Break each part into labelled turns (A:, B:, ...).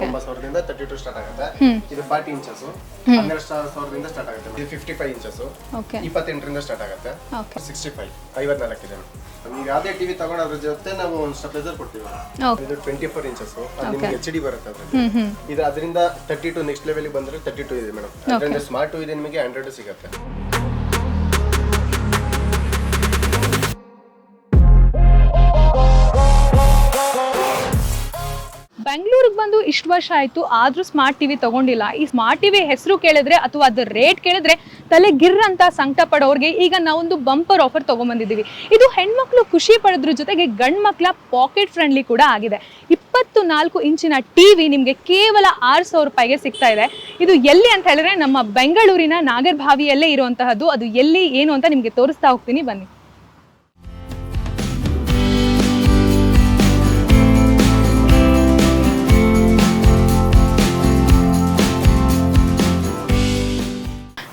A: ಒಂಬತ್ತು ಸಾವಿರದಿಂದ thirty to start ಆಗುತ್ತೆ ಇದು ಫಾರ್ಟಿ ಇಂಚಸ್ ಹನ್ನೆರಡು ಸಾವಿರ ಸಾವಿರದಿಂದ ಸ್ಟಾರ್ಟ್ ಆಗುತ್ತೆ. ಇದು ಫಿಫ್ಟಿ ಫೈವ್ ಇಂಚಸ್ ಇಪ್ಪತ್ತೆಂಟರಿಂದ ಸ್ಟಾರ್ಟ್ ಆಗುತ್ತೆ. ಸಿಕ್ಸ್ಟಿ ಫೈವ್ ಐವತ್ನಾಲ್ಕು ಇದೆ. ನೀವು ಯಾವುದೇ ಟಿವಿ ತಗೊಂಡು ಅದ್ರ ಜೊತೆ ನಾವು ಒಂದು ಸ್ಟೆಪ್ಲೈಸರ್ ಕೊಡ್ತೀವಿ. ಇದು ಟ್ವೆಂಟಿ ಫೋರ್ ಇಂಚಸ್ ನಿಮ್ಗೆ ಎಚ್ ಡಿ ಬರುತ್ತೆ ಅದ್ರಲ್ಲಿ. ಇದು ಅದರಿಂದ ತರ್ಟಿ ಟು ನೆಕ್ಸ್ಟ್ ಲೆವೆಲ್ ಬಂದ್ರೆ ತರ್ಟಿ ಟು ಇದೆ ಮೇಡಮ್ ಅದರಿಂದ ಸ್ಮಾರ್ಟ್ ಇದೆ ನಿಮಗೆ ಹಂಡ್ರೆಡ್ ಸಿಗುತ್ತೆ.
B: ಬೆಂಗಳೂರಿಗೆ ಬಂದು ಇಷ್ಟು ವರ್ಷ ಆಯಿತು, ಆದರೂ ಸ್ಮಾರ್ಟ್ ಟಿವಿ ತಗೊಂಡಿಲ್ಲ. ಈ ಸ್ಮಾರ್ಟ್ ಟಿವಿ ಹೆಸರು ಕೇಳಿದ್ರೆ ಅಥವಾ ಅದರ ರೇಟ್ ಕೇಳಿದ್ರೆ ತಲೆ ಗಿರ್ ಅಂತ ಸಂಕಟ ಪಡೋರಿಗೆ ಈಗ ನಾವೊಂದು ಬಂಪರ್ ಆಫರ್ ತಗೊಂಬಂದಿದ್ದೀವಿ. ಇದು ಹೆಣ್ಮಕ್ಳು ಖುಷಿ ಪಡೋದ್ರ ಜೊತೆಗೆ ಗಂಡ್ಮಕ್ಳ ಪಾಕೆಟ್ ಫ್ರೆಂಡ್ಲಿ ಕೂಡ ಆಗಿದೆ. ಇಪ್ಪತ್ತು ನಾಲ್ಕು ಇಂಚಿನ ಟಿವಿ ನಿಮಗೆ ಕೇವಲ ಆರು ಸಾವಿರ ರೂಪಾಯಿಗೆ ಸಿಗ್ತಾ ಇದೆ. ಇದು ಎಲ್ಲಿ ಅಂತ ಹೇಳಿದ್ರೆ ನಮ್ಮ ಬೆಂಗಳೂರಿನ ನಾಗರ್ಭಾವಿಯಲ್ಲೇ ಇರುವಂತಹದ್ದು. ಅದು ಎಲ್ಲಿ, ಏನು ಅಂತ ನಿಮಗೆ ತೋರಿಸ್ತಾ ಹೋಗ್ತೀನಿ. ಬನ್ನಿ.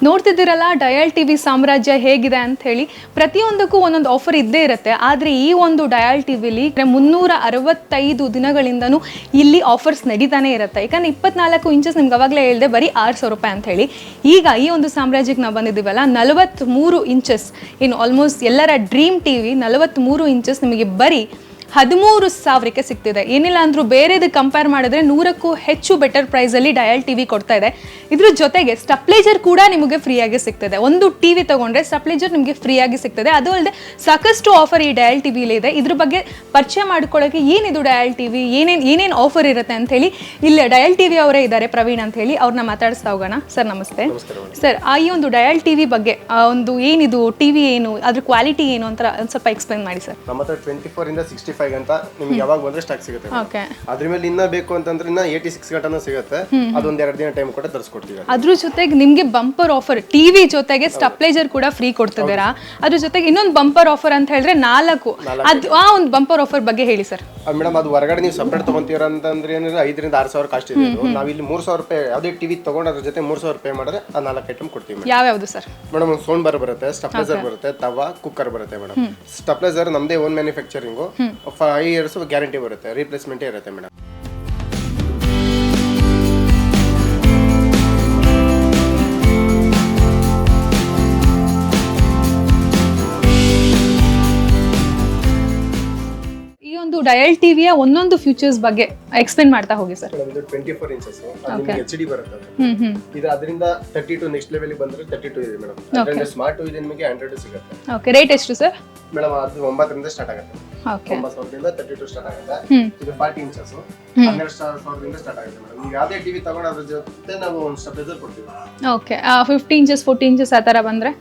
B: ನೋಡ್ತಿದ್ದೀರಲ್ಲ, ಡಯಲ್ ಟಿ ವಿ ಸಾಮ್ರಾಜ್ಯ ಹೇಗಿದೆ ಅಂತ ಹೇಳಿ. ಪ್ರತಿಯೊಂದಕ್ಕೂ ಒಂದೊಂದು ಆಫರ್ ಇದ್ದೇ ಇರುತ್ತೆ. ಆದರೆ ಈ ಒಂದು ಡಯಲ್ ಟಿ ವಿಲಿ ಮುನ್ನೂರ ಅರವತ್ತೈದು ದಿನಗಳಿಂದನೂ ಇಲ್ಲಿ ಆಫರ್ಸ್ ನಡೀತಾನೆ ಇರುತ್ತೆ. ಯಾಕಂದ್ರೆ ಇಪ್ಪತ್ನಾಲ್ಕು ಇಂಚಸ್ ನಿಮ್ಗೆ ಅವಾಗಲೇ ಹೇಳಿದೆ, ಬರೀ ಆರು ಸಾವಿರ ರೂಪಾಯಿ ಅಂತ ಹೇಳಿ. ಈಗ ಈ ಒಂದು ಸಾಮ್ರಾಜ್ಯಕ್ಕೆ ನಾವು ಬಂದಿದ್ದೀವಲ್ಲ ನಲವತ್ತ್ಮೂರು ಇಂಚಸ್ ಇನ್ ಆಲ್ಮೋಸ್ಟ್ ಎಲ್ಲರ ಡ್ರೀಮ್ ಟಿ ವಿ ನಲವತ್ತ್ಮೂರು ಇಂಚಸ್ ನಿಮಗೆ ಬರೀ ಹದಿಮೂರು ಸಾವಿರಕ್ಕೆ ಸಿಗ್ತಿದೆ. ಏನಿಲ್ಲ ಅಂದ್ರೂ ಬೇರೆದು ಕಂಪೇರ್ ಮಾಡಿದ್ರೆ ನೂರಕ್ಕೂ ಹೆಚ್ಚು ಬೆಟರ್ ಪ್ರೈಸಲ್ಲಿ ಡಯಲ್ ಟಿ ವಿ ಕೊಡ್ತಾ ಇದೆ. ಇದ್ರ ಜೊತೆಗೆ ಸ್ಟಪ್ಲೇಜರ್ ಕೂಡ ನಿಮಗೆ ಫ್ರೀಯಾಗಿ ಸಿಗ್ತದೆ. ಒಂದು ಟಿ ವಿ ತೊಗೊಂಡ್ರೆ ಸ್ಟಪ್ಲೇಜರ್ ನಿಮಗೆ ಫ್ರೀಯಾಗಿ ಸಿಗ್ತದೆ. ಅದು ಅಲ್ಲದೆ ಸಾಕಷ್ಟು ಆಫರ್ ಈ ಡಯಲ್ ಟಿ ವಿಲಿ ಇದೆ. ಇದ್ರ ಬಗ್ಗೆ ಪರಿಚಯ ಮಾಡ್ಕೊಳ್ಳೋಕೆ ಏನಿದು ಡಯಲ್ ಟಿ ವಿ ಏನೇನು ಏನೇನು ಆಫರ್ ಇರುತ್ತೆ ಅಂತ ಹೇಳಿ ಇಲ್ಲಿ ಡಯಲ್ ಟಿ ವಿ ಅವರೇ ಇದ್ದಾರೆ ಪ್ರವೀಣ್ ಅಂತ ಹೇಳಿ ಅವ್ರನ್ನ ಮಾತಾಡಿಸ್ತಾ ಹೋಗೋಣ. ಸರ್ ನಮಸ್ತೆ. ಸರ್ ಆ ಈ ಒಂದು ಡಯಲ್ ಟಿ ವಿ ಬಗ್ಗೆ ಆ ಒಂದು ಏನಿದು ಟಿ ವಿ ಏನು ಅದ್ರ ಕ್ವಾಲಿಟಿ ಏನು ಅಂತ ಸ್ವಲ್ಪ ಎಕ್ಸ್ಪ್ಲೈನ್ ಮಾಡಿ ಸರ್.
A: ನಮ್ಮ ಹತ್ರ ಟ್ವೆಂಟಿ ಫೋರ್ ಇಂದ ಸಿಕ್ಸ್ಟಿ ಫೈವ್ ಅಂತ ನಿಮ್ಗೆ ಯಾವಾಗ ಬಂದ್ರೆ ಸ್ಟಾಕ್ ಸಿಗುತ್ತೆ.
B: ಓಕೆ
A: ಅದ್ರ ಮೇಲೆ ಇನ್ನ ಬೇಕು ಅಂತಂದ್ರೆ ಇನ್ನ ಏಯ್ಟಿ ಸಿಕ್ಸ್ ಗಂಟನೂ ಸಿಗುತ್ತೆ. ಅದೊಂದ್ ಎರಡು ದಿನ ಟೈಮ್ ಕೂಡ ತರಿಸ್ಕೊಡ್ತೀವಿ
B: ಅದ್ರ ಜೊತೆಗೆ ನಿಮ್ಗೆ ಬಂಪರ್ ಆಫರ್ ಟಿವಿ ಜೊತೆಗೆ ಸ್ಟಪ್ಲೇಜರ್ ಕೂಡ ಫ್ರೀ ಕೊಡ್ತಿದ್ದೀರಾ? ಅದ್ರ ಜೊತೆಗೆ ಇನ್ನೊಂದು ಬಂಪರ್ ಆಫರ್ ಅಂತ ಹೇಳಿದ್ರೆ ನಾಲ್ಕು. ಅದು ಆ ಒಂದು ಬಂಪರ್ ಆಫರ್ ಬಗ್ಗೆ ಹೇಳಿ ಸರ್.
A: ಮೇಡಮ್ ಅದು ಹೊರಗಡೆ ನೀವು ಸಪ್ರೇಟ್ ತಗೊಂತೀರ ಅಂತಂದ್ರೆ ಏನಂದ್ರೆ ಐದರಿಂದ ಆರು ಸಾವಿರ ಕಾಸ್ಟ್ ಇದೆ. ನಾವು ಇಲ್ಲಿ ಮೂರ್ ಸಾವಿರ ರೂಪಾಯಿ ಯಾವುದೇ ಟಿವಿ ತಗೊಂಡು ಅದ್ರ ಜೊತೆ ಮೂರ್ ಸಾವಿರ ರೂಪಾಯಿ ಮಾಡಿದ್ರೆ ಆ ನಾಲ್ಕು ಐಟಮ್ ಕೊಡ್ತೀವಿ ಯಾವ
B: ಯಾವ್ಯಾವುದು ಸರ್?
A: ಮೇಡಮ್ ಒಂದು ಸೌಂಡ್ ಬಾರ್ ಬರುತ್ತೆ ಸ್ಟಪ್ಲೈಸರ್ ಬರುತ್ತೆ ತವಾ ಕುಕ್ಕರ್ ಬರುತ್ತೆ ಮೇಡಮ್. ಸ್ಟಪ್ಲೈಸರ್ ನಮ್ದೇ own manufacturing five years guarantee ಬರುತ್ತೆ. ರೀಪ್ಲೇಸ್ಮೆಂಟೇ ಇರುತ್ತೆ ಮೇಡಮ್
B: ಈ ಒಂದು ಡಯಲ್ ಟಿವಿಯ ಒಂದೊಂದು ಫ್ಯೂಚರ್ಸ್ ಬಗ್ಗೆ ಎಕ್ಸ್ಪ್ಲೇನ್ ಮಾಡ್ತಾ ಹೋಗಿ ಸರ್
A: ಇದು twenty four inches H D ಬರುತ್ತೆ ಅದು.
B: Hmm hmm.
A: ಇದು ಅದರಿಂದ ತರ್ಟಿ ಟು ನೆಕ್ಸ್ಟ್ ಲೆವೆಲ್ ಬಂದ್ರೆ ತರ್ಟಿ ಟು ಇದೆ ಮೇಡಮ್ ಅದರಿಂದ ಸ್ಮಾರ್ಟ್ ಇದೆ ನಿಮಗೆ ಆಂಡ್ರಾಯ್ಡ್ ಸಿಗುತ್ತೆ.
B: ಓಕೆ ರೇಟ್ ಎಷ್ಟು ಸರ್
A: ಮೇಡಮ್ ಅದು ಒಂಬತ್ತರಿಂದ ಸ್ಟಾರ್ಟ್ ಆಗುತ್ತೆ.
B: ಓಕೆ
A: ಒಂಬತ್ತು ಸಾವಿರದಿಂದ ತರ್ಟಿ ಟು ಸ್ಟಾರ್ಟ್ ಆಗುತ್ತೆ ಇದು ಫಾರ್ಟಿ ಇಂಚಸ್ ಹನ್ನೆರಡು ಸಾವಿರ- ಸಾವಿರದಿಂದ ಸ್ಟಾರ್ಟ್ ಆಗುತ್ತೆ ಮೇಡಮ್ ನೀವು ಯಾವುದೇ ಟಿವಿ ತಗೊಂಡು ಅದ್ರ ಜೊತೆ ನಾವು ಒಂದು ಸ್ಟೆಪ್ಲೈಸರ್ ಕೊಡ್ತೀವಿ.
B: Okay fifty inches forty inches ಆ ಥರ ಬಂದರೆ?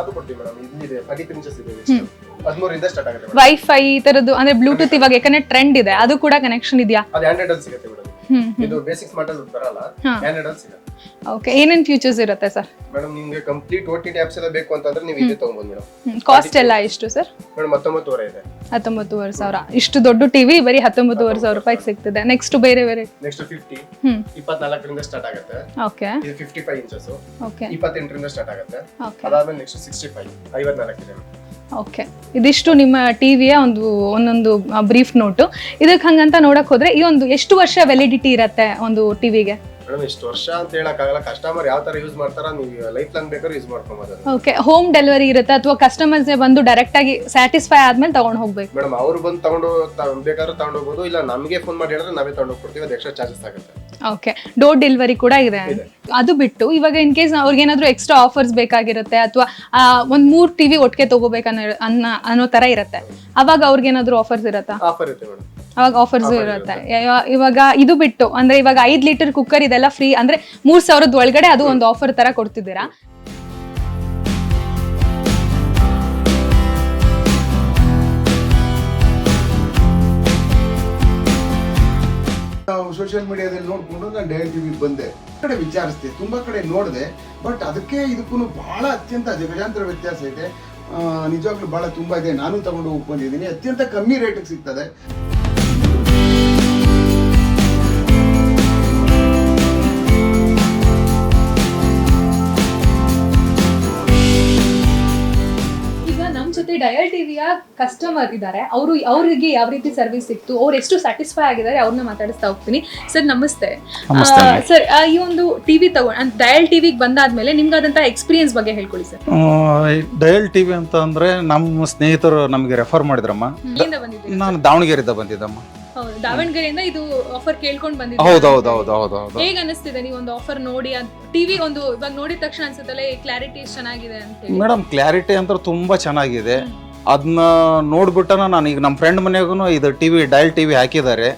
A: ಅದು ಕೊಡ್ತೀವಿ ಮೇಡಮ್ ಇಲ್ಲಿದೆ ಫಾರ್ಟಿ ತ್ರೀ ಇಂಚಸ್ ಇದೆ ಹದಿಮೂರಿಂದ ಸ್ಟಾರ್ಟ್ ಆಗುತ್ತೆ
B: ವೈಫೈ ಈ ಥರದ್ದು ಅಂದರೆ ಬ್ಲೂಟೂತ್ ಇವಾಗ ಯಾಕಂದ್ರೆ ಟ್ರೆಂಡ್ ಇದೆ. ಅದು ಕೂಡ ಕನೆಕ್ಷನ್ ಇದೆಯಾ?
A: ಅದು ಸಿಗುತ್ತೆ ಇದು ಬೇಸಿಕ್ ಸ್ಮಾರ್ಟ್ ಅಲ್ಲಿ ಬರಲ್ಲ.
B: ಹಾ.
A: ಸಿಗುತ್ತೆ
B: ಓಕೆ ಏನೇನ್ ಫ್ಯೂಚರ್ಸ್ ಇರುತ್ತೆ ಸರ್
A: ಮೇಡಮ್ ನಿಮಗೆ complete O T T apps ಎಲ್ಲ ಬೇಕು ಅಂತಂದ್ರೆ ನೀವು ಇದೇ ತಗೊಬೋದು ಮೇಡಮ್
B: ಕಾಸ್ಟ್ ಎಲ್ಲ ಎಷ್ಟು ಸರ್
A: ಮೇಡಮ್ ಹತ್ತೊಂಬತ್ತುವರೆ ಇದೆ.
B: ಹತ್ತೊಂಬತ್ತುವರೆ ಸಾವಿರ. ಇಷ್ಟು ದೊಡ್ಡ ಟಿವಿ ಬರೀ ಹತ್ತೊಂಬತ್ತುವರೆ ಸಾವಿರ ರೂಪಾಯಿ ಸಿಗ್ತದೆ. ನೆಕ್ಸ್ಟ್ ಬೇರೆ ಬೇರೆ?
A: ನೆಕ್ಸ್ಟ್ ಫಿಫ್ಟಿ ಇಪ್ಪತ್ನಾಲ್ಕರಿಂದ ಸ್ಟಾರ್ಟ್ ಆಗುತ್ತೆ.
B: ಓಕೆ
A: ಇದು ಫಿಫ್ಟಿ ಫೈವ್ ಇಂಚಸ್
B: ಓಕೆ
A: ಇಪ್ಪತ್ತೆಂಟರಿಂದ ಸ್ಟಾರ್ಟ್ ಆಗುತ್ತೆ. ಅದಾದ್ಮೇಲೆ ನೆಕ್ಸ್ಟ್ ಸಿಕ್ಸ್ಟಿ ಫೈವ್ ಐವತ್ನಾಲ್ಕು ಇದೆ
B: ಓಕೆ. ಇದಿಷ್ಟು ನಿಮ್ಮ ಟಿವಿಯ ಒಂದು, ಒಂದೊಂದು ಬ್ರೀಫ್ ನೋಟು. ಇದಕ್ಕೆ ಹಂಗಂತ ನೋಡಕ್ ಹೋದ್ರೆ ಈ ಒಂದು ಎಷ್ಟು ವರ್ಷ ವ್ಯಾಲಿಡಿಟಿ ಇರತ್ತೆ ಒಂದು ಟಿವಿಗೆ?
A: ಮೇಡಮ್ ಇಷ್ಟು ವರ್ಷ ಅಂತ ಹೇಳಕ್ಕಾಗಲ್ಲ ಕಸ್ಟಮರ್ ಯಾವ ತರ ಯೂಸ್ ಮಾಡ್ತಾರ ನೀವು ಲೈಫ್ ಲಾಂಗ್ ಬೇಕಾದ್ರೆ ಯೂಸ್ ಮಾಡ್ಕೊಬೋದು
B: ಓಕೆ ಹೋಮ್ ಡೆಲಿವರಿ ಇರುತ್ತೆ? ಅಥವಾ ಕಸ್ಟಮರ್ಸ್ ಬಂದು ಡೈರೆಕ್ಟ್ ಆಗಿ ಸ್ಯಾಟಿಸ್ಫೈ ಆದ್ಮೇಲೆ ತಗೊಂಡು ಹೋಗ್ಬೇಕು?
A: ಮೇಡಮ್ ಅವ್ರು ಬಂದು ತಗೊಂಡು ಬೇಕಾದ್ರೆ ಬೇಕಾದ್ರೂ ತಗೊಂಡು ಹೋಗ್ಬೋದು ಇಲ್ಲ ನಮಗೆ ಫೋನ್ ಮಾಡಿ ಹೇಳಿದ್ರೆ ನಾವೇ ತಗೊಂಡು ಹೋಗ್ಕೊಡ್ತೀವಿ ಅದು ಎಕ್ಸ್ಟ್ರಾ ಚಾರ್ಜಸ್ ಆಗುತ್ತೆ.
B: ಓಕೆ ಡೋರ್ ಡೆಲಿವರಿ ಕೂಡ ಇದೆ. ಅದು ಬಿಟ್ಟು ಇವಾಗ ಇನ್ ಕೇಸ್ ಅವ್ರಿಗೆ ಏನಾದ್ರು ಎಕ್ಸ್ಟ್ರಾ ಆಫರ್ಸ್ ಬೇಕಾಗಿರುತ್ತೆ ಅಥವಾ ಒಂದ್ ಮೂರ್ ಟಿವಿ ಒಟ್ಟಿಗೆ ತಗೋಬೇಕನ್ನೋ ಅನ್ನೋ ಅನ್ನೋ ತರ ಇರುತ್ತೆ. ಅವಾಗ ಅವ್ರಿಗೆ ಏನಾದ್ರು ಆಫರ್ಸ್ ಇರುತ್ತಾ?
A: ಆಫರ್ ಇರುತ್ತೆ ಮೇಡಮ್.
B: ಅವಾಗ ಆಫರ್ಸ್ ಇರುತ್ತೆ. ಯಾ- ಇವಾಗ ಇದು ಬಿಟ್ಟು ಅಂದ್ರೆ ಇವಾಗ ಐದ್ ಲೀಟರ್ ಕುಕ್ಕರ್ ಇದೆಲ್ಲ ಫ್ರೀ ಅಂದ್ರೆ ಮೂರ್ ಸಾವಿರದ ಒಳಗಡೆ ಅದು ಒಂದು ಆಫರ್ ತರ ಕೊಡ್ತಿದ್ದೀರಾ?
C: ನಾವು ಸೋಷಿಯಲ್ ಮೀಡಿಯಾದಲ್ಲಿ ನೋಡ್ಕೊಂಡು ನಾನು ಡೈರೆಕ್ಟ್ ಟಿವಿ ಬಂದೆ. ಕಡೆ ವಿಚಾರಿಸ್ದೆ ತುಂಬಾ ಕಡೆ ನೋಡಿದೆ ಬಟ್ ಅದಕ್ಕೆ ಇದಕ್ಕೂ ಬಹಳ ಅತ್ಯಂತ ಜಗಜಾಂತರ ವ್ಯತ್ಯಾಸ ಇದೆ. ನಿಜವಾಗ್ಲೂ ಬಹಳ ತುಂಬಾ ಇದೆ. ನಾನು ತಗೊಂಡು ಹೋಗಿ ಬಂದಿದ್ದೀನಿ. ಅತ್ಯಂತ ಕಮ್ಮಿ ರೇಟಿಗೆ ಸಿಗ್ತದೆ.
B: ಕಸ್ಟಮರ್ ಇದ್ದಾರೆ ಅವರು ಅವರಿಗೆ ಯಾವ ರೀತಿ ಸರ್ವಿಸ್ ಸಿಕ್ತು ಅವ್ರು ಎಷ್ಟು ಸ್ಯಾಟಿಸ್ಫೈ ಆಗಿದ್ದಾರೆ ಅವ್ರನ್ನ ಮಾತಾಡಿಸ್ತಾ ಹೋಗ್ತೀನಿ. ಸರ್ ನಮಸ್ತೆ. ಸರ್ ಈ ಒಂದು ಟಿವಿ ತಗೊಂಡ್ ಡಯಲ್ ಟಿವಿಗೆ ಬಂದಾದ್ಮೇಲೆ ನಿಮ್ಗಾದಂತಹ ಎಕ್ಸ್ಪೀರಿಯನ್ಸ್ ಬಗ್ಗೆ ಹೇಳ್ಕೊಳ್ಳಿ ಸರ್.
D: ಡಯಲ್ ಟಿವಿ ಅಂತ ಅಂದ್ರೆ ನಮ್ಮ ಸ್ನೇಹಿತರು ನಮಗೆ ರೆಫರ್ ಮಾಡಿದ್ರಮ್ಮ. ನಾನು ದಾವಣಗೆರೆಯಿಂದ ಬಂದಿದ್ದಮ್ಮ.
B: ದಾವಣಗೆರೆಯಿಂದ ಇದು ಆಫರ್ ಕೇಳ್ಕೊಂಡು ಬಂದಿದ್ದೆ
D: ಹೌದು ಹೌದು ಹೌದು ಹೌದು ಹೌದು.
B: ಹೇಗ್ ಅನಿಸ್ತಿದೆ ನೀವು ಒಂದು ಆಫರ್ ನೋಡಿ ಟಿವಿ ಒಂದು ಇವಾಗ ನೋಡಿದ ತಕ್ಷಣ ಅನ್ಸುತ್ತಲ್ಲ ಕ್ಲಾರಿಟಿ ಚೆನ್ನಾಗಿದೆ ಅಂತ
D: ಮೇಡಮ್ ಕ್ಲಾರಿಟಿ ಅಂತ ತುಂಬಾ ಚೆನ್ನಾಗಿದೆ. ಅದನ್ನ ನೋಡ್ಬಿಟ್ಟನ ನಾನು ಈಗ ನಮ್ಮ ಫ್ರೆಂಡ್ ಮನೆಗೂ ಇದು T V dial T V ಹಾಕಿದ್ದಾರೆ.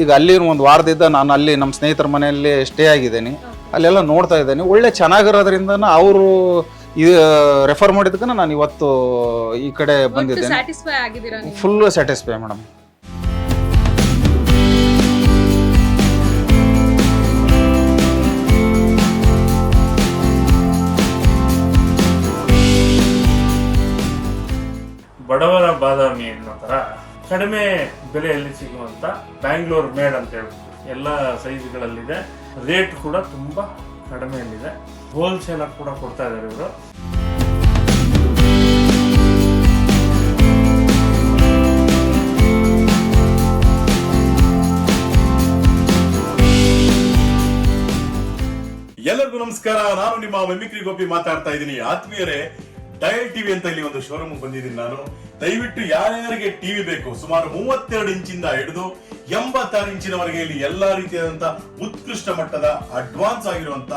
D: ಈಗ ಅಲ್ಲಿ ಒಂದು ವಾರದಿಂದ ನಾನು ಅಲ್ಲಿ ನಮ್ಮ ಸ್ನೇಹಿತರ ಮನೆಯಲ್ಲಿ ಸ್ಟೇ ಆಗಿದ್ದೀನಿ. ಅಲ್ಲೆಲ್ಲ ನೋಡ್ತಾ ಇದ್ದೇನೆ. ಒಳ್ಳೆ ಚೆನ್ನಾಗಿರೋದ್ರಿಂದ ಅವರು ಇದು ರೆಫರ್ ಮಾಡಿದ್ದಕ್ಕೆ ನಾನು ಇವತ್ತು ಈ ಕಡೆ ಬಂದಿದ್ದೇನೆ. ಫುಲ್ಲು ಸ್ಯಾಟಿಸ್ಫೈ ಮೇಡಮ್
E: ಕಡಿಮೆ ಬೆಲೆಯಲ್ಲಿ ಸಿಗುವಂತ ಬ್ಯಾಂಗ್ಳೂರ್ ಮೇಡ್ ಅಂತ ಹೇಳ್ಬಿಟ್ಟು ಎಲ್ಲ ಸೈಜ್ಗಳಲ್ಲಿದೆ ರೇಟ್ ಕೂಡ ತುಂಬಾ ಕಡಿಮೆಯಲ್ಲಿದೆ. ಹೋಲ್ಸೇಲ್ ಕೂಡ ಕೊಡ್ತಾ ಇದ್ದಾರೆ ಇವರು.
F: ಎಲ್ಲರಿಗೂ ನಮಸ್ಕಾರ. ನಾನು ನಿಮ್ಮ ಮಿಮಿಕ್ರಿ ಗೋಪಿ ಮಾತಾಡ್ತಾ ಇದ್ದೀನಿ. ಆತ್ಮೀಯರೇ ಡಯಲ್ ಟಿವಿ ಅಂತ ಇಲ್ಲಿ ಒಂದು ಶೋರೂಮ್ ಬಂದಿದ್ದೀನಿ ನಾನು. ದಯವಿಟ್ಟು ಯಾರ್ಯಾರಿಗೆ ಟಿವಿ ಬೇಕು, ಸುಮಾರು ಮೂವತ್ತೆರಡು ಇಂಚಿಂದ ಹಿಡಿದು ಎಂಬತ್ತಾರು ಇಂಚಿನವರೆಗೆ ಇಲ್ಲಿ ಎಲ್ಲಾ ರೀತಿಯಾದಂತಹ ಉತ್ಕೃಷ್ಟ ಮಟ್ಟದ ಅಡ್ವಾನ್ಸ್ ಆಗಿರುವಂತ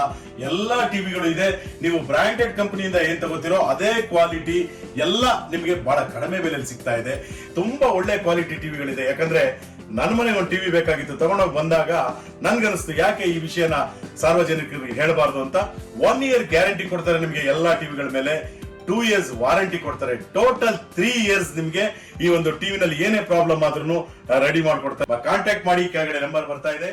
F: ಎಲ್ಲಾ ಟಿವಿಗಳು ಇದೆ. ನೀವು ಬ್ರಾಂಡೆಡ್ ಕಂಪನಿಯಿಂದ ಏನ್ ತಗೋತಿರೋ ಅದೇ ಕ್ವಾಲಿಟಿ ಎಲ್ಲ ನಿಮಗೆ ಬಹಳ ಕಡಿಮೆ ಬೆಲೆಯಲ್ಲಿ ಸಿಗ್ತಾ ಇದೆ. ತುಂಬಾ ಒಳ್ಳೆ ಕ್ವಾಲಿಟಿ ಟಿವಿಗಳಿದೆ. ಯಾಕಂದ್ರೆ ನನ್ನ ಮನೆಗೆ ಒಂದು ಟಿವಿ ಬೇಕಾಗಿತ್ತು. ತಗೊಂಡೋಗಿ ಬಂದಾಗ ನನ್ಗನ್ನಿಸ್ತು ಯಾಕೆ ಈ ವಿಷಯನ ಸಾರ್ವಜನಿಕರಿಗೆ ಹೇಳಬಾರದು ಅಂತ? ಒನ್ ಇಯರ್ ಗ್ಯಾರಂಟಿ ಕೊಡ್ತಾರೆ ನಿಮಗೆ ಎಲ್ಲಾ ಟಿವಿಗಳ ಮೇಲೆ. ಟೂ ಇಯರ್ಸ್ ವಾರಂಟಿ ಕೊಡ್ತಾರೆ. ಟೋಟಲ್ ತ್ರೀ ಇಯರ್ಸ್ ನಿಮ್ಗೆ ಈ ಒಂದು ಟಿವಿನಲ್ಲಿ ಏನೇ ಪ್ರಾಬ್ಲಮ್ ಆದ್ರೂ ರೆಡಿ ಮಾಡಿಕೊಡ್ತಾರೆ. ಕಾಂಟ್ಯಾಕ್ಟ್ ಮಾಡಿ, ಕೆಳಗಡೆ ನಂಬರ್ ಬರ್ತಾ ಇದೆ.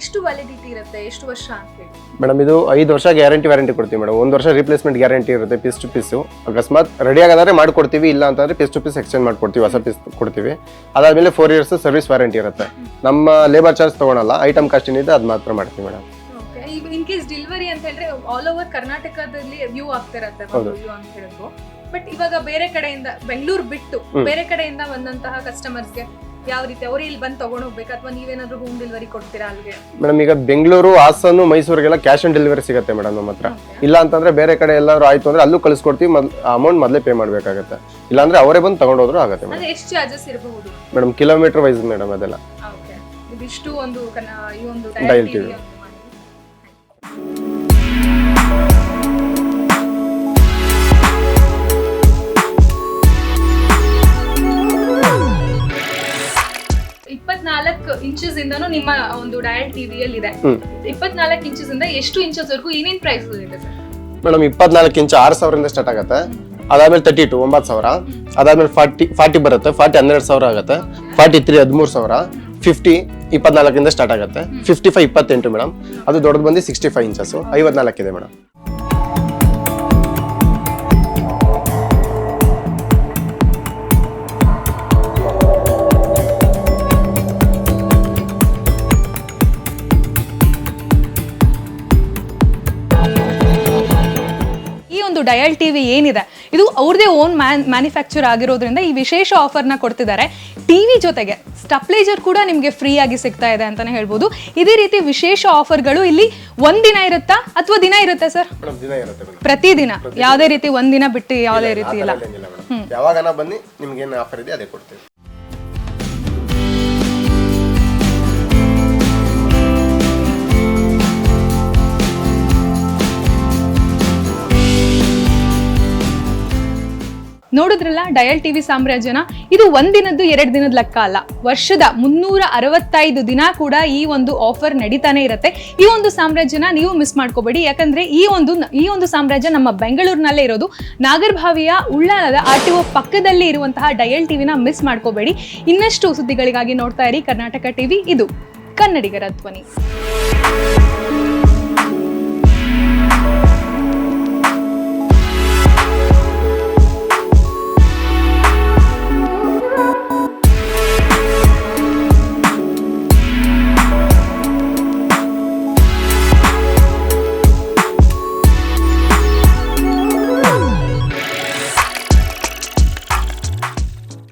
B: ಎಷ್ಟು ವ್ಯಾಲಿಡಿಟಿ ಇರುತ್ತೆ? ಎಷ್ಟು ವರ್ಷ ಅಂತ ಹೇಳಿ.
A: ಮೇಡಮ್ ಇದು ಐದು ವರ್ಷ ಗ್ಯಾರಂಟಿ ವ್ಯಾರಂಟಿ ಕೊಡ್ತೀವಿ ಮೇಡಮ್ ಒಂದು ವರ್ಷ ರಿಪ್ಲೇಸ್ಮೆಂಟ್ ಗ್ಯಾರಂಟಿ ಇರುತ್ತೆ ಪೀಸ್ ಟು ಪೀಸು ಅಕಸ್ಮಾತ್ ರೆಡಿ ಆಗೋದಾದ್ರೆ ಮಾಡ್ಕೊಡ್ತೀವಿ ಇಲ್ಲ ಅಂತಂದ್ರೆ ಪೀಸ್ ಟು ಪೀಸ್ ಎಕ್ಸ್ಚೇಂಜ್ ಮಾಡ್ಕೊಡ್ತೀವಿ ಹೊಸ ಪೀಸ್ ಕೊಡ್ತೀವಿ. ಅದಾದಮೇಲೆ ಫೋರ್ ಇಯರ್ಸ್ ಸರ್ವಿಸ್ ವ್ಯಾರಂಟಿ ಇರುತ್ತೆ. ನಮ್ಮ ಲೇಬರ್ ಚಾರ್ಜ್ ತಗೊಳಲ್ಲ ಐಟಮ್ ಕಾಸ್ಟ್ ಏನಿದೆ ಅದು ಮಾತ್ರ ಮಾಡ್ತೀವಿ ಮೇಡಮ್
B: ಇನ್ ಕೇಸ್ ಡೆಲಿವರಿ ಅಂತ ಹೇಳಿದ್ರೆ ಆಲ್ ಓವರ್ ಕರ್ನಾಟಕದಲ್ಲಿ ವ್ಯೂ ಆಗ್ತಿರತ್ತೆ. ವ್ಯೂ ಅಂತ ಹೇಳಿದ್ರು. ಬಟ್ ಇವಾಗ ಬೇರೆ ಕಡೆಯಿಂದ ಬೆಂಗಳೂರು ಬಿಟ್ಟು ಬೇರೆ ಕಡೆಯಿಂದ ಬಂದಂತಹ ಕಸ್ಟಮರ್ಸ್ಗೆ ಯಾವ ರೀತಿ ಅವ್ರು ಇಲ್ಲಿ ಬಂದು ತಗೊಂಡು ಹೋಗ್ಬೇಕು? ಅಥವಾ ನೀವೇನಾದ್ರೂ ಹೋಮ್ ಡೆಲಿವರಿ ಕೊಡ್ತೀರಾ ಅಲ್ಲಿಗೆ?
A: ಮೇಡಮ್ ಈಗ ಬೆಂಗಳೂರು ಹಾಸನ ಮೈಸೂರಿಗೆಲ್ಲ ಕ್ಯಾಶ್ ಆನ್ ಡೆಲಿವರಿ ಸಿಗುತ್ತೆ ಮೇಡಮ್ ನಮ್ಮ ಹತ್ರ. ಇಲ್ಲ ಅಂತಂದ್ರೆ ಬೇರೆ ಕಡೆ ಎಲ್ಲಾದ್ರು ಆಯ್ತು ಅಂದ್ರೆ ಅಲ್ಲೂ ಕಳಿಸ್ಕೊಡ್ತೀವಿ ಅಮೌಂಟ್ ಮೊದಲೇ ಪೇ ಮಾಡಬೇಕಾಗುತ್ತೆ. ಇಲ್ಲಾಂದ್ರೆ ಅವರೇ ಬಂದು ತಗೊಂಡೋದ್ರು ಆಗುತ್ತೆ ಮೇಡಮ್
B: ಎಷ್ಟು ಚಾರ್ಜಸ್ ಇರಬಹುದು?
A: ಮೇಡಮ್ ಕಿಲೋಮೀಟರ್ ವೈಸ್ ಮೇಡಮ್ ಅದೆಲ್ಲ.
B: ಓಕೆ ಇದಿಷ್ಟು ಒಂದು ಈ ಒಂದು ಡಯಲ್. ಇಪ್ಪತ್ನಾಲ್ಕು ಇಂಚಸ್ ಇಂದನೂ ನಿಮ್ಮ ಒಂದು ಡಯಲ್ ಟಿವಿಯಲ್ಲಿ ಇದೆ. ಇಪ್ಪತ್ನಾಲ್ಕು ಇಂಚಸ್ ಇಂದ ಎಷ್ಟು ಇಂಚಸ್ ವರೆಗೂ ಏನೇನ್ ಪ್ರೈಸ್ ಇದೆ ಸರ್?
A: ಮೇಡಮ್ ಇಪ್ಪತ್ನಾಲ್ಕು ಇಂಚು ಆರು ಸಾವಿರದಿಂದ ಸ್ಟಾರ್ಟ್ ಆಗುತ್ತೆ. ಅದಾದ್ಮೇಲೆ ತರ್ಟಿ ಟು ಒಂಬತ್ತು ಸಾವಿರ. ಅದಾದ್ಮೇಲೆ ಫಾರ್ಟಿ ಫಾರ್ಟಿ ಬರುತ್ತೆ. ಫಾರ್ಟಿ ಹನ್ನೆರಡು ಸಾವಿರ ಆಗುತ್ತೆ. ಫಾರ್ಟಿ ತ್ರೀ ಹದಿಮೂರು ಸಾವಿರ. ಫಿಫ್ಟಿ ಇಪ್ಪತ್ನಾಲ್ಕಿಂದ ಸ್ಟಾರ್ಟ್ ಆಗುತ್ತೆ. ಫಿಫ್ಟಿ ಫೈವ್ ಇಪ್ಪತ್ತೆಂಟು ಮೇಡಮ್. ಅದು ದೊಡ್ಡದು ಬಂದು ಸಿಕ್ಸ್ಟಿ ಫೈವ್ ಇಂಚಸ್ಸು ಐವತ್ನಾಲ್ಕಿದೆ ಮೇಡಮ್.
B: ಡಯಲ್ ಟಿವಿ ಏನಿದೆ ಇದು ಅವ್ರದೇ ಓನ್ ಮ್ಯಾನ್ ಮ್ಯಾನುಫ್ಯಾಕ್ಚರ್ ಆಗಿರೋದ್ರಿಂದ ಈ ವಿಶೇಷ ಆಫರ್ನ ಕೊಡ್ತಿದ್ದಾರೆ. ಟಿವಿ ಜೊತೆಗೆ ಸ್ಟಪ್ಲೇಜರ್ ಕೂಡ ನಿಮಗೆ ಫ್ರೀ ಆಗಿ ಸಿಗ್ತಾ ಇದೆ ಅಂತಾನೆ ಹೇಳ್ಬೋದು. ಇದೇ ರೀತಿ ವಿಶೇಷ ಆಫರ್ಗಳು ಇಲ್ಲಿ ಒಂದಿನ ಇರುತ್ತಾ ಅಥವಾ ದಿನ ಇರುತ್ತೆ ಸರ್? ಪ್ರತಿದಿನ ಯಾವುದೇ ರೀತಿ ಒಂದಿನ ಬಿಟ್ಟು ಯಾವುದೇ ರೀತಿ ಇಲ್ಲ.
A: ಯಾವಾಗ ಬನ್ನಿ ನಿಮ್ಗೆ ಏನು ಆಫರ್ ಇದೆ ಅದೇ ಕೊಡ್ತೀವಿ.
B: ನೋಡಿದ್ರಲ್ಲ, ಡಯಲ್ ಟಿವಿ ಸಾಮ್ರಾಜ್ಯನ? ಇದು ಒಂದಿನದ್ದು ಎರಡು ದಿನದ ಲೆಕ್ಕ ಅಲ್ಲ. ವರ್ಷದ ಮುನ್ನೂರ ಅರವತ್ತೈದು ದಿನ ಕೂಡ ಈ ಒಂದು ಆಫರ್ ನಡೀತಾನೆ ಇರುತ್ತೆ. ಈ ಒಂದು ಸಾಮ್ರಾಜ್ಯನ ನೀವು ಮಿಸ್ ಮಾಡ್ಕೋಬೇಡಿ. ಯಾಕಂದ್ರೆ ಈ ಒಂದು ಈ ಒಂದು ಸಾಮ್ರಾಜ್ಯ ನಮ್ಮ ಬೆಂಗಳೂರಿನಲ್ಲೇ ಇರೋದು. ನಾಗರ್ಭಾವಿಯ ಉಳ್ಳಾಲದ ಆರ್ ಟಿ ಒ ಪಕ್ಕದಲ್ಲಿ ಇರುವಂತಹ ಡಯಲ್ ಟಿವಿನ ಮಿಸ್ ಮಾಡ್ಕೋಬೇಡಿ. ಇನ್ನಷ್ಟು ಸುದ್ದಿಗಳಿಗಾಗಿ ನೋಡ್ತಾ ಇರಿ ಕರ್ನಾಟಕ ಟಿವಿ. ಇದು ಕನ್ನಡಿಗರ ಧ್ವನಿ.